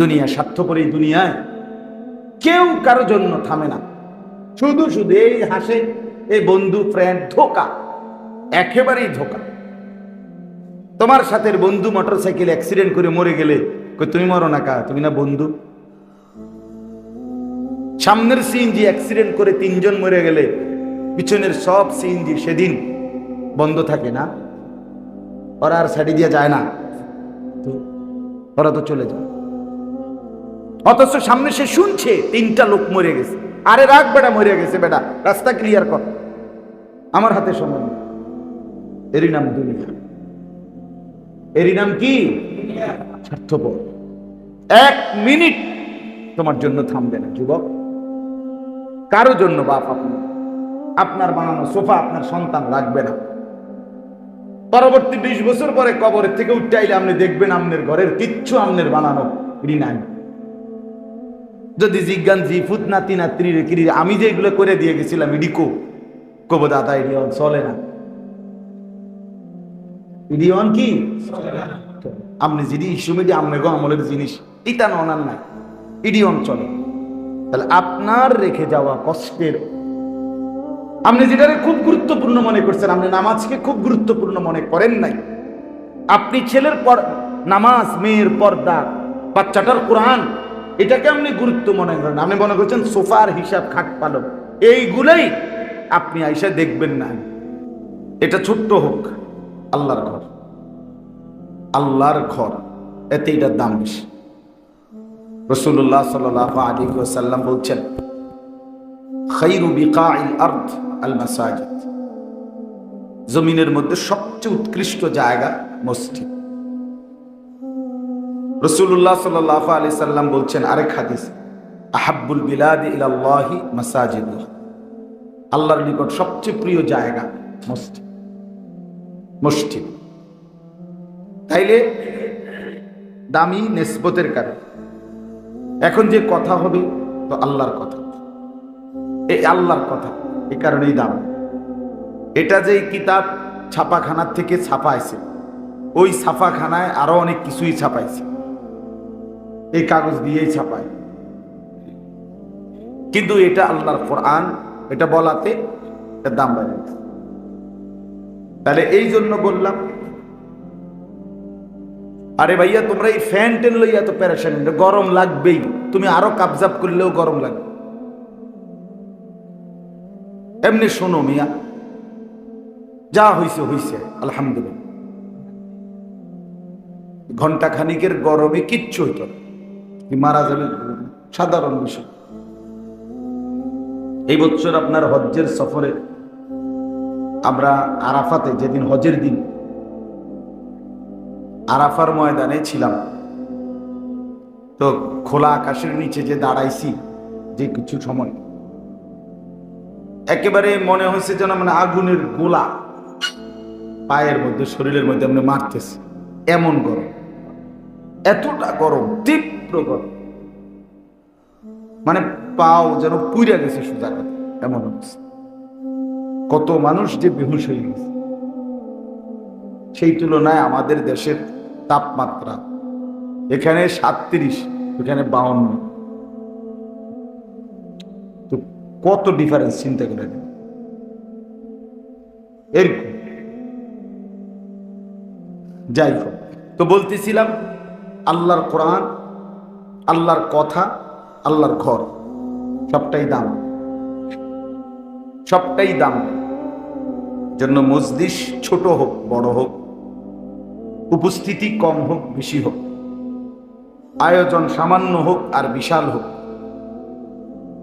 দুনিয়া স্বার্থপর এই দুনিয়ায় কেউ কারও জন্য থামে না। শুধু শুধু এই হাসে, এই বন্ধু ফ্রেন্ড ধোকা, একেবারেই ধোকা। তোমার সাথে বন্ধু মোটর সাইকেল অ্যাক্সিডেন্ট করে মরে গেলে তুমি মরো না কা? তুমি না বন্ধু? সামনের সিএনজি অ্যাক্সিডেন্ট করে তিনজন মরে গেলে পিছনের সব সিএনজি সেদিন বন্ধ থাকে না? ওরা আর সাইডে দিয়ে যায় না। ওরা তো চলে যায়। অথচ সামনে সে শুনছে, তিনটা লোক মরে গেছে। আরে রাখ বেটা, মরে গেছে বেটা, রাস্তা ক্লিয়ার কর। আমার হাতে সময়। এরই নাম দুনিয়া। এরই নাম কি? স্বার্থপর। এক মিনিট তোমার জন্য থামবে না, যুবক। কারও জন্য বাপ আপনি। আপনার বানানো সোফা আপনার সন্তান রাখবে না। পরবর্তী বিশ বছর পরে কবরের থেকে উঠতে আইলে আপনি দেখবেন আপনার ঘরের কিচ্ছু আপনার বানানো ঋণ যদি জিজ্ঞান জি ফুত নাতি নাত্রী রে কিরি আমি যে এগুলো করে দিয়ে গেছিলাম ইডিকো কব দাদা ইডিয়ন চলে না। ইডিয়ন কি? আপনি যদি ইস্যু ইস্যুমিডি আপনাকে আমলের জিনিস ইটা ননার নাই। ইডিয়ন চলে। তাহলে আপনার রেখে যাওয়া কষ্টের। আপনি যেটাকে খুব গুরুত্বপূর্ণ মনে করছেন, আপনি নামাজকে খুব গুরুত্বপূর্ণ মনে করেন নাই। আপনি ছেলের পর নামাজ, মেয়ের পর্দা, বাচ্চাটার কোরআন এটাকে আপনি গুরুত্ব মনে করেন। আপনি মনে করছেন সোফার হিসাব খাট পালক। এইগুলোই আপনি আইসা দেখবেন না। এটা ছোট্ট হোক, আল্লাহর ঘর। আল্লাহর ঘর, এতে এটার দাম বেশি। রসুল্লাহ সাল আলী সাল্লাম বলছেন আল জমিনের মধ্যে সবচেয়ে উৎকৃষ্ট জায়গা মসজিদ। রসুল্লাহ সাল্লাহ আলি সাল্লাম বলছেন আরেক হাদিস, আহাব্বুল বিলাদ ইলাল্লাহি মাসাজিদ। আল্লাহর নিকট সবচেয়ে প্রিয় জায়গা মসজিদ। মসজিদ। তাইলে দামি নেসবতের কারণ। এখন যে কথা হবে তো আল্লাহর কথা। এই আল্লাহর কথা, এ কারণেই দাম। এটা যে কিতাব ছাপাখানার থেকে ছাপা ছাপাইছে, ওই ছাপাখানায় আরও অনেক কিছুই ছাপাইছে। এই কাগজ দিয়েই ছাপায়। কিন্তু এটা আল্লাহর কোরআন, এটা বলাতে এর দাম বেড়ে তাহলে এই জন্য বললাম, আরে ভাইয়া, তোমরা এই ফ্যান টেন লইয়া তো প্যারেশান গরম লাগবেই। তুমি আরও কাবজাব করলেও গরম লাগবে। এমনি শোনো মিয়া, যা হইছে হইছে, আলহামদুলিল্লাহ। ঘণ্টা খানিকের গরমে কিচ্ছু হইত না। মারা যাবে সাধারণ বিষয়। এই বছর আপনার হজ্জের সফরে আমরা আরাফাতে যেদিন হজের দিন, আরাফার ময়দানে ছিলাম। তো খোলা আকাশের নিচে যে দাঁড়াইছি, যে কিছু সময়, একেবারে মনে হয়েছে যেন মানে আগুনের গোলা পায়ের মধ্যে, শরীরের মধ্যে আপনি মারতেছে। এমন গরম, এতটা গরম, তীব্র গরম মানে পাও যেন পুইরা গেছে সোজা কথা এমন অবস্থা। কত মানুষ যে বেহুশ হয়ে গেছে। সেই তুলনায় আমাদের দেশের তাপমাত্রা এখানে সাতত্রিশ, এখানে বাউন্ন। তো কত ডিফারেন্স চিন্তা করে। এরকম। যাই হোক, তো বলতেছিলাম, আল্লাহর কোরআন আল্লাহর কথা, আল্লাহর ঘর, সবটাই দাম। সবটাই দাম। জন্য মসজিদ ছোট হোক, বড় হোক, উপস্থিতি কম হোক, বেশি হোক। আয়োজন সামান্য হোক আর বিশাল হোক।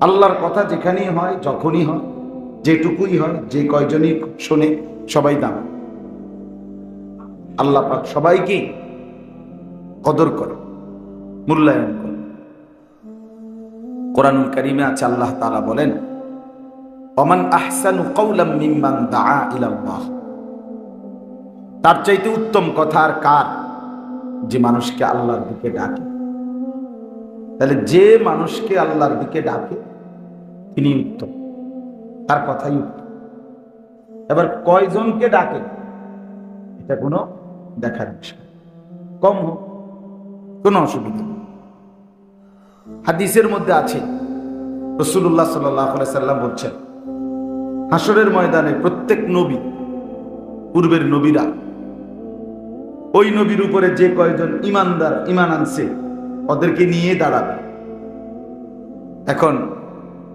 আল্লাহর কথা যেখানেই হয়, যখনই হয়, যেটুকুই হয়, যে কয়জনই শোনে, সবাই দাম। আল্লাহ পাক সবাইকেই কদর করে, মূল্যায়ন করে। কোরআনুল কারিমে আছে, আল্লাহ তালা বলেন অমান আহসানু কওলাম মিম্মান দাআ ইলাল্লাহ। তার চাইতে উত্তম কথা আর কার? যে মানুষকে আল্লাহর দিকে ডাকে। তাহলে যে মানুষকে আল্লাহর দিকে ডাকে, তিনি উত্তম। তার কথাই উত্তম। এবার কয়জনকে ডাকে? এটা কোনো দেখার বিষয়। কম হোক, কোনো অসুবিধা নেই। হাদিসের মধ্যে আছে। রসুল্লাহ সাল্লাহ সাল্লাম বলছেন হাসরের ময়দানে প্রত্যেক নবী, পূর্বের নবীরা, ওই নবীর উপরে যে কয়জন ইমানদার ইমান আনছে, ওদেরকে নিয়ে দাঁড়াবে। এখন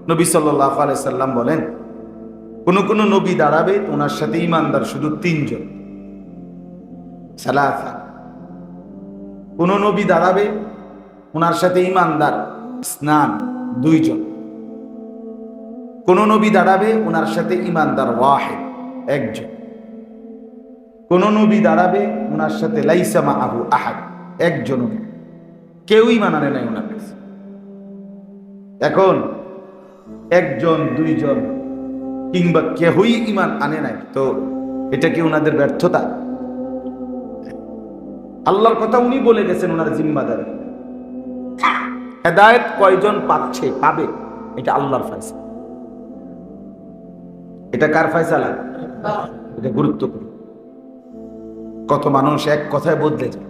নবী সাল্লাহ সাল্লাম বলেন, কোন কোন নবী দাঁড়াবে, ওনার সাথে ইমানদার শুধু তিনজন। সালাসা। কোন নবী দাঁড়াবে ওনার সাথে ইমানদার, স্নান, দুইজন। কোন নবী দাঁড়াবে ওনার সাথে ইমানদার ওয়াহেদ, একজন। কোন নবী দাঁড়াবে ওনার সাথে লাইসামা আবু আহাদ, একজন কেউই মানানে নাই ওনার কাছে। এখন একজন, দুইজন, কিংবা কেহই ইমান আনে নাই, তো এটা কি ওনাদের ব্যর্থতা? আল্লাহর কথা উনি বলে গেছেন ওনার জিম্মাদারি। হেদায়ত কয়জন পাচ্ছে, পাবে? এটা আল্লাহর ফয়সলা। এটা কার ফয়সালা? এটা গুরুত্বপূর্ণ। কত মানুষ এক কথায় বদলে যায়।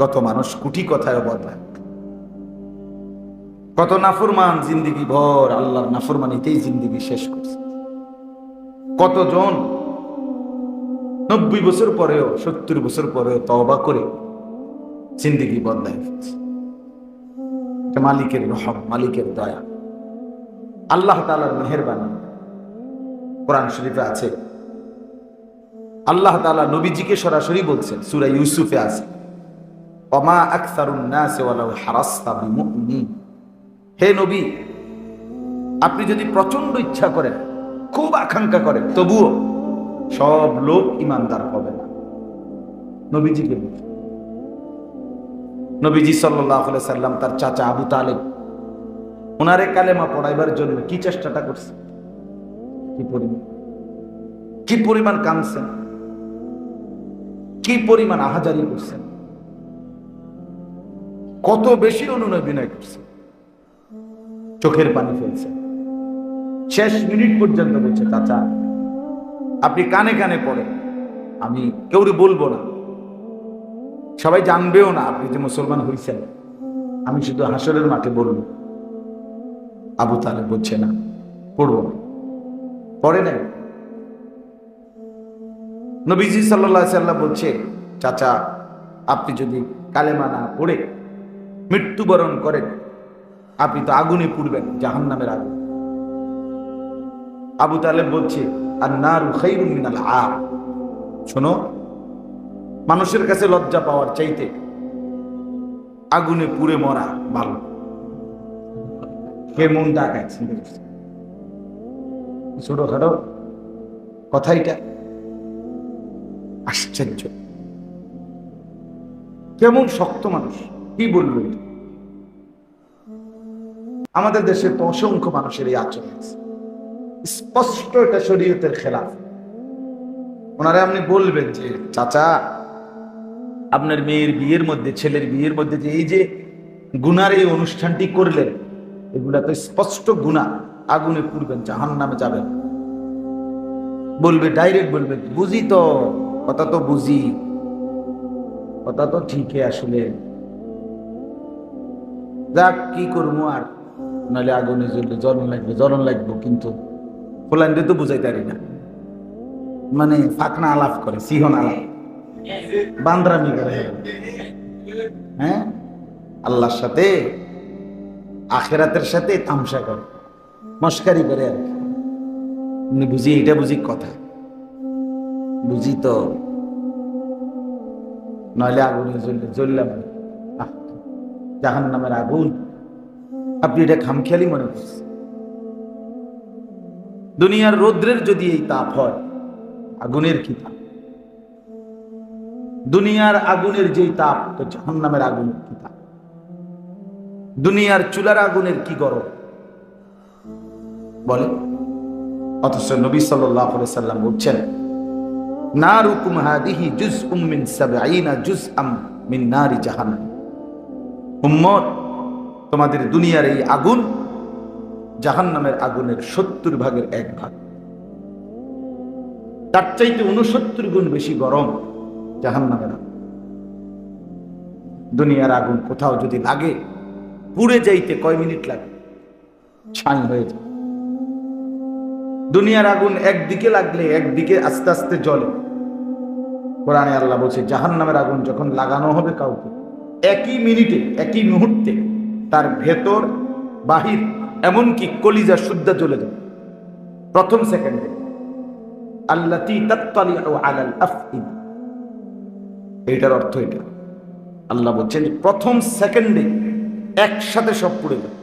কত মানুষ কুটি কথায় বদলায় কত নাফরমান জিন্দিগি ভর আল্লাহর নাফরমানিতেই জিন্দিগি শেষ করছে। কতজন নব্বই বছর পরেও, সত্তর বছর পরেও তবা করে জিন্দিগি বদলায় ফেলছে। মালিকের রহম, মালিকের দয়া। আল্লাহ তালার মেহরবানি। কোরআন শরীফে আছে। আল্লাহ তালা নবীজিকে সরাসরি বলছেন, সুরা ইউসুফে আছে। অমা হে নবী, আপনি যদি প্রচণ্ড ইচ্ছা করেন, খুব আকাঙ্ক্ষা করেন, তবুও সব লোক ইমানদার হবে না। নবীজিকে বলছেন। নবীজি সাল্লাহ সাল্লাম তার চাচা আবু তালেব ওনারে কালেমা পড়াইবার জন্য কি চেষ্টাটা করছে? কি পরিমাণ? কি পরিমাণ কাঁদছেন? কি পরিমাণ আহাজারি করছেন? কত বেশি অনুনয় বিনয় করছেন? চোখের পানি ফেলছে শেষ মিনিট পর্যন্ত বলছে, চাচা, আপনি কানে কানে পড়েন। আমি কেউরে বলব না। সবাই জানবেও না আপনি যে মুসলমান হয়েছেন আমি শুধু হাসরের মাঠে বলব, আবু তালে বলছে না, পড়ব পড়ে নেই নবীজি সাল্লাহ বলছে, চাচা, আপনি যদি কালেমা না পড়ে, মৃত্যুবরণ করেন, আপনি তো আগুনে পুড়বেন জাহান নামের আগুন। আবু তালেব বলছে আর না রুখাই মিনাল আ। শোনো মানুষের কাছে লজ্জা পাওয়ার চাইতে আগুনে পুড়ে মরা ভালো। কে মন ডাকাইছে ছোটখাটো কথাইটা আশ্চর্য। কেমন শক্ত মানুষ, কি এটা? আমাদের দেশে তো অসংখ্য মানুষের এই আচরণ আছে। স্পষ্ট এটা শরীয়তের খেলাফ। ওনারা আপনি বলবেন যে, চাচা আপনার মেয়ের বিয়ের মধ্যে, ছেলের বিয়ের মধ্যে যে এই যে গুনার এই অনুষ্ঠানটি করলেন, এগুলা তো স্পষ্ট গুণা আগুনে পুড়বেন জাহান নামে যাবেন। বলবে ডাইরেক্ট বলবে, বুঝি তো, কথা তো বুঝি। কথা তো ঠিকই আসলে। যাক, কি করব আর? নাহলে আগুনে জ্বললে জ্বলন লাগবে জ্বলন লাগবে, কিন্তু ফুলান্ডে তো বুঝাইতে পারি না। মানে ফাঁকনা আলাপ করে, সিহন আলাপ। বান্দ্রামি করে। হ্যাঁ? আল্লাহর সাথে, আখেরাতের সাথে তামসা করে। মস্কারি করে আর কি। উনি বুঝি এটা বুঝি কথা? বুঝি তো। নইলে আগুনে জ্বললে, জ্বললাম। জাহান নামের আগুন। আপনি এটা খামখেয়ালি মনে করছেন? দুনিয়ার রৌদ্রের যদি এই তাপ হয়, আগুনের কি তাপ? দুনিয়ার আগুনের যেই তাপ, তো জাহান নামের আগুনের কি তাপ? দুনিয়ার চুলার আগুনের কি গরম? বলে, অথচ নবী সাল্লাম বলছেন তোমাদের দুনিয়ার এই আগুন জাহান্নামের আগুনের সত্তর ভাগের এক ভাগ। তার চাইতে উনসত্তর গুণ বেশি গরম। জাহান্নামের আগুন। দুনিয়ার আগুন কোথাও যদি লাগে, পুড়ে যাইতে কয় মিনিট লাগে? ছাই হয়ে যায়। দুনিয়ার আগুন একদিকে লাগলে একদিকে আস্তে আস্তে জ্বলে। কোরআনে আল্লাহ বলছে জাহান নামের আগুন যখন লাগানো হবে কাউকে, একই মিনিটে, একই মুহূর্তে তার ভেতর, বাহির, এমনকি কলিজা শুদ্ধা জ্বলে যাবে। প্রথম সেকেন্ডে তাত্তালিউ আলাল আফইদা এটার অর্থ এটা। আল্লাহ বলছেন প্রথম সেকেন্ডে একসাথে সব পুড়ে যাবে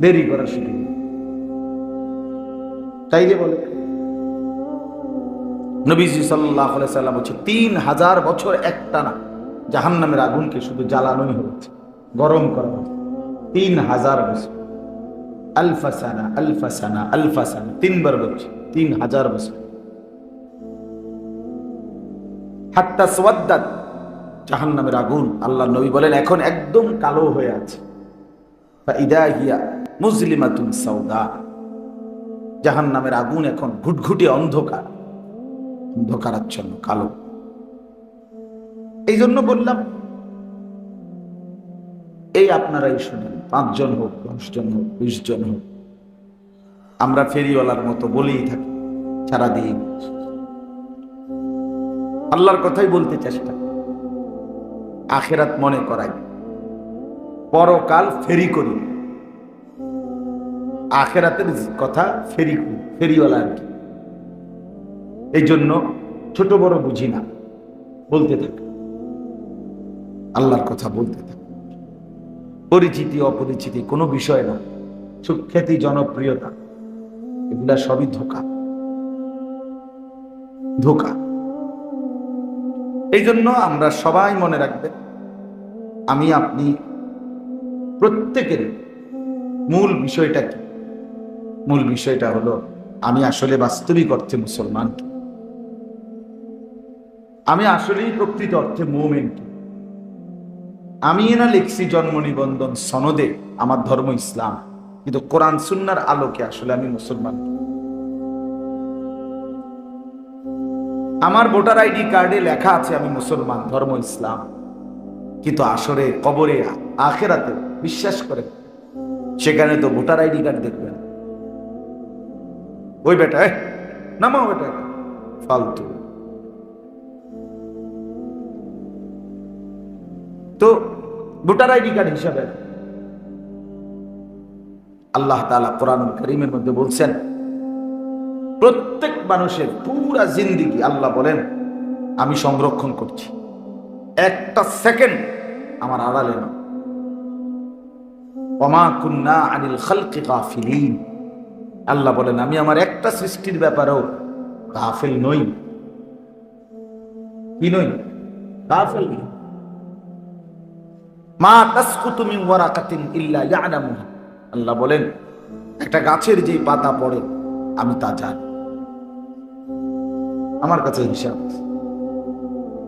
দেরি সুযোগ নেই। তাই যে বলে, নবীজি সাল্লাহ সাল্লাম হচ্ছে তিন হাজার বছর একটানা জাহান্নামের আগুনকে শুধু জ্বালানোই হচ্ছে, গরম করা হচ্ছে। তিন হাজার বছর। আলফাসানা আলফাসানা আলফাসানা তিনবার বলছে, তিন হাজার বছর। হাত্তা সোয়াদ্দাত। জাহান্নামের আগুন আল্লাহ নবী বলেন, এখন একদম কালো হয়ে আছে। বা ইদা হিয়া মুসলিমাতুন সাউদা। জাহান্নামের আগুন এখন ঘুটঘুটে অন্ধকার, অন্ধকারাচ্ছন্ন, কালো। এই জন্য বললাম, এই আপনারাই শুনেন, পাঁচজন হোক, দশজন হোক বিশ জন হোক। আমরা ফেরিওয়ালার মতো বলেই থাকি, সারাদিন আল্লাহর কথাই বলতে চেষ্টা। আখেরাত মনে করাই। পরকাল ফেরি করি। আখেরাতের কথা ফেরি করি, ফেরিওয়ালা আর কি। এই জন্য ছোট বড় বুঝি না, বলতে থাকি। আল্লাহর কথা বলতে থাকি। পরিচিতি, অপরিচিতি কোনো বিষয় না। সুখ্যাতি, জনপ্রিয়তা, এগুলা সবই ধোকা। ধোকা। এই জন্য আমরা সবাই মনে রাখবেন আমি, আপনি, প্রত্যেকের মূল বিষয়টা কি মূল বিষয়টা হলো, আমি আসলে বাস্তবিক অর্থে মুসলমান? আমি আসলেই প্রকৃত অর্থে মোমেন কি? আমি না লিখছি জন্ম নিবন্ধন সনদে আমার ধর্ম ইসলাম, কিন্তু কোরআন সুন্নার আলোকে আসলে আমি মুসলমান কি? আমার ভোটার আইডি কার্ডে লেখা আছে আমি মুসলমান ধর্ম ইসলাম। কিন্তু আসরে কবরে আখেরাতে বিশ্বাস করে সেখানে তো ভোটার আইডি কার্ড দেখবেন। ওই বেটা এ, নামাও বেটা। ফালতু। তো ভোটার আইডি কার্ড হিসাবে আল্লাহ তাআলা কোরআন করিমের মধ্যে বলছেন প্রত্যেক মানুষের পুরা জিন্দিগি আল্লাহ বলেন, আমি সংরক্ষণ করছি। একটা সেকেন্ড আমার আড়ালে না অমা কুন্না আনিল খালকে গাফিলিন। আল্লাহ বলেন, আমি আমার একটা সৃষ্টির ব্যাপারেও গাফিল নই। কি নই? গাফিল নই। মা তাসকুতু মিন ওয়ারাকাতিন ইল্লা ইয়ালামুহা। আল্লাহ বলেন, একটা গাছের যে পাতা পড়ে, আমি তা জানি। আমার কাছে হিসাব।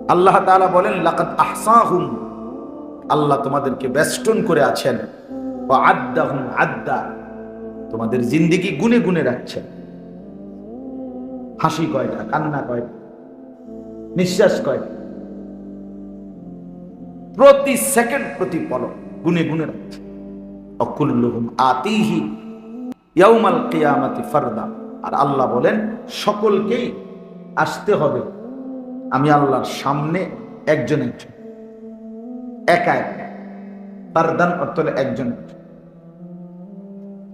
আল্লাহ তাআলা বলেন, লাকাদ আহসাহুম। আল্লাহ তোমাদেরকে বেষ্টন করে আছেন। ও আদ্দাহুম আদ্দা। তোমাদের জিন্দিগি গুনে গুনে রাখছেন। হাসি কয়টা, কান্না কয়টা, নিঃশ্বাস কয়টা। প্রতি সেকেন্ড প্রতি পলক গুনে গুনে রাখছে অকুল্লুহুম আতিহি ইয়াউমাল কিয়ামাতি ফারদা। আর আল্লাহ বলেন, সকলকেই আসতে হবে। আমি আল্লাহর সামনে একজন একজন। একা এক। তার দান অর্থলে একজন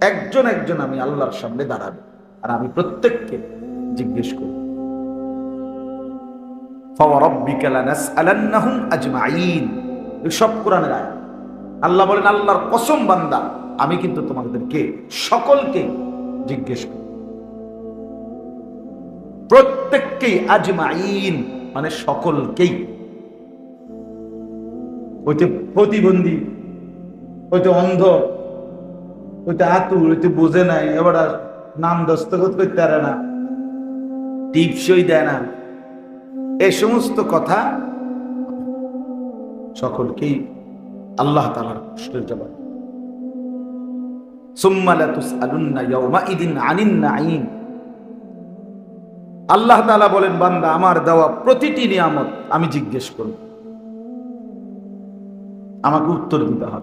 একজন। একজন আমি আল্লাহর সামনে দাঁড়াবে। আর আমি প্রত্যেককে জিজ্ঞেস করি সব আয় আল্লাহ বলেন, আল্লাহর কসম বান্দা, আমি কিন্তু তোমাদেরকে সকলকে জিজ্ঞেস করি প্রত্যেককেই আজমাইন মানে সকলকেই। ওইতে প্রতিবন্ধী, ওইতে অন্ধ, ওইতে আতুর, ওইতে বোঝে নাই এবার নাম দস্তখত করতে পারে না, টিপসই দেয় না। এ সমস্ত কথা সকলকেই আল্লাহ তালার প্রশ্নের জবাব। সুম্মা লাতুসআলুন্না ইয়াউমাইদিন আনিন নাঈম। আল্লাহ তালা বলেন, বান্দা, আমার দেওয়া প্রতিটি নিয়ামত আমি জিজ্ঞেস করব। আমাকে উত্তর দিতে হবে।